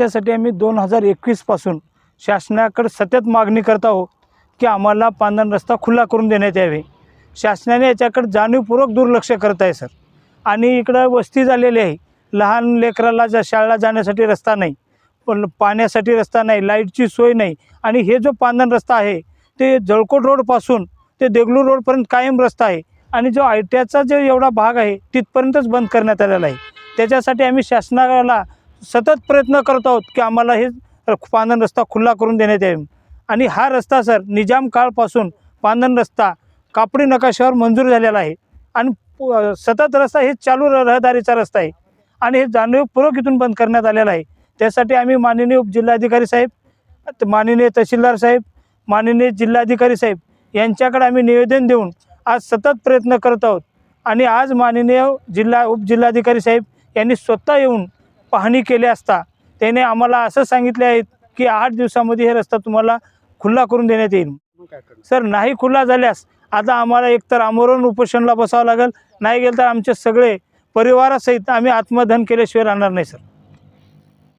त्यासाठी आम्ही दोन हजार एकवीसपासून शासनाकडे सतत मागणी करत आहोत की आम्हाला पांधन रस्ता खुला करून देण्यात यावे. शासनाने याच्याकडे जाणीवपूर्वक दुर्लक्ष करत आहे सर. आणि इकडं वस्ती झालेली आहे. लहान लेकराला जा शाळेला जाण्यासाठी रस्ता नाही पण पाण्यासाठी रस्ता नाही लाईटची सोय नाही आणि हे जो पांधन रस्ता आहे ते जळकोट रोडपासून ते देगलूर रोडपर्यंत कायम रस्ता आहे आणि जो आय टी आयचा जो एवढा भाग आहे तिथपर्यंतच बंद करण्यात आलेला आहे. त्याच्यासाठी आम्ही शासनाला सतत प्रयत्न करत आहोत की आम्हाला हे पांधन रस्ता खुला करून देण्यात येईल. आणि हा रस्ता सर निजाम काळपासून पांधन रस्ता कापडी नकाशावर मंजूर झालेला आहे. आणि सतत रस्ता हे चालू रहदारीचा रस्ता आहे. आणि हे जाणीवपूर्वक इथून बंद करण्यात आलेला आहे. त्यासाठी आम्ही माननीय उपजिल्हाधिकारी साहेब माननीय तहसीलदार साहेब माननीय जिल्हाधिकारी साहेब यांच्याकडे आम्ही निवेदन देऊन आज सतत प्रयत्न करत आहोत. आणि आज माननीय जिल्हा उपजिल्हाधिकारी साहेब यांनी स्वतः येऊन पाहणी केली असता त्याने आम्हाला असं सांगितले आहे की आठ दिवसामध्ये हे रस्ता तुम्हाला खुला करून देण्यात येईल. सर नाही खुला झाल्यास आता आम्हाला एकतर आमरण उपोषणला बसावं लागेल नाही गेलं तर आमचे सगळे परिवारासहित आम्ही आत्मधन केल्याशिवाय राहणार नाही सर.